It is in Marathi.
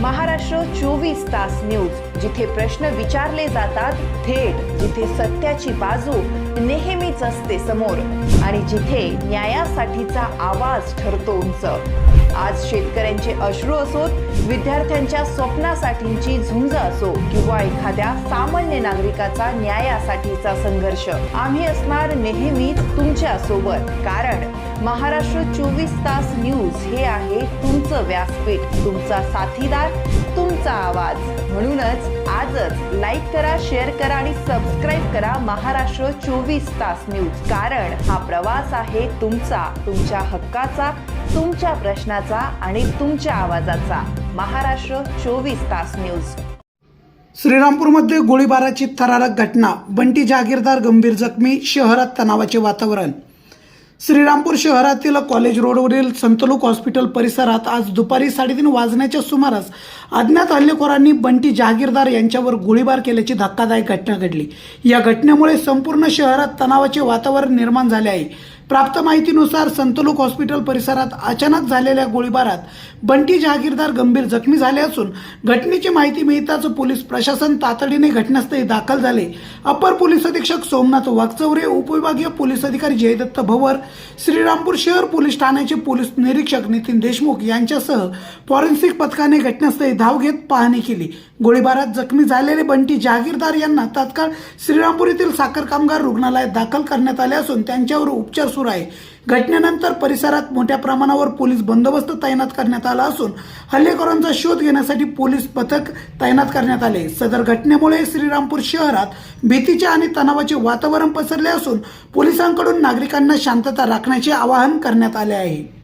महाराष्ट्र चोवीस तास न्यूज जिथे प्रश्न विचारले जातात थेट जिथे सत्याची बाजू नेहमी नेहमीच असते समोर. आणि जिथे न्यायासाठीचा आवाज ठरतो उंच. आज शेतकऱ्यांचे अश्रू असोत विद्यार्थ्यांच्या स्वप्नासाठीची झुंज असो किंवा एखाद्या सामान्य नागरिकाचा न्यायासाठीचा संघर्ष. आम्ही असणार नेहमी तुमच्यासोबत कारण महाराष्ट्र चोवीस तास न्यूज हे आहे तुमचं व्यासपीठ. तुमचा साथीदार तुमचा आवाज. म्हणूनच आजच लाईक करा शेअर करा आणि सबस्क्राईब करा महाराष्ट्र चोवीस तास. न्यूज कारण हा प्रवास आहे तुमचा तुमच्या हक्काचा तुमच्या प्रश्नाचा आणि तुमच्या आवाजाचा. महाराष्ट्र चोवीस तास न्यूज श्रीरामपूरमध्ये गोळीबाराची थरारक घटना. बंटी जहागीरदार गंभीर जखमी शहरात तणावाचे वातावरण. श्रीरामपूर शहरातील कॉलेज रोडवरील संतलोक हॉस्पिटल परिसरात आज दुपारी साडेतीन वाजण्याच्या सुमारास अज्ञात हल्लेखोरांनी बंटी जहागीरदार यांच्यावर गोळीबार केल्याची धक्कादायक घटना घडली. या घटनेमुळे संपूर्ण शहरात तणावाचे वातावरण निर्माण झाले आहे. प्राप्त माहितीनुसार संतलोक हॉस्पिटल परिसरात अचानक झालेल्या गोळीबारात बंटी जहागीरदार गंभीर जखमी झाले असून घटनेची माहिती मिळताच पोलीस प्रशासन तातडीने घटनास्थळी दाखल झाले. अपर पोलीस अधीक्षक सोमनाथ वागचौरे उपविभागीय पोलीस अधिकारी जयदत्त भवर श्रीरामपूर शहर पोलीस ठाण्याचे पोलीस निरीक्षक नितीन देशमुख यांच्यासह फॉरेन्सिक पथकाने घटनास्थळी धाव घेत पाहणी केली. गोळीबारात जखमी झालेले बंटी जहागीरदार यांना तात्काळ श्रीरामपूर येथील साखर कामगार रुग्णालयात दाखल करण्यात आले असून त्यांच्यावर उपचार सुरू आहे. घटनेनंतर परिसरात मोठ्या प्रमाणावर पोलीस बंदोबस्त तैनात करण्यात आला असून हल्लेखोरांचा शोध घेण्यासाठी पोलीस पथक तैनात करण्यात आले. सदर घटनेमुळे श्रीरामपूर शहरात भीतीचे आणि तणावाचे वातावरण पसरले असून पोलिसांकडून नागरिकांना शांतता राखण्याचे आवाहन करण्यात आले आहे.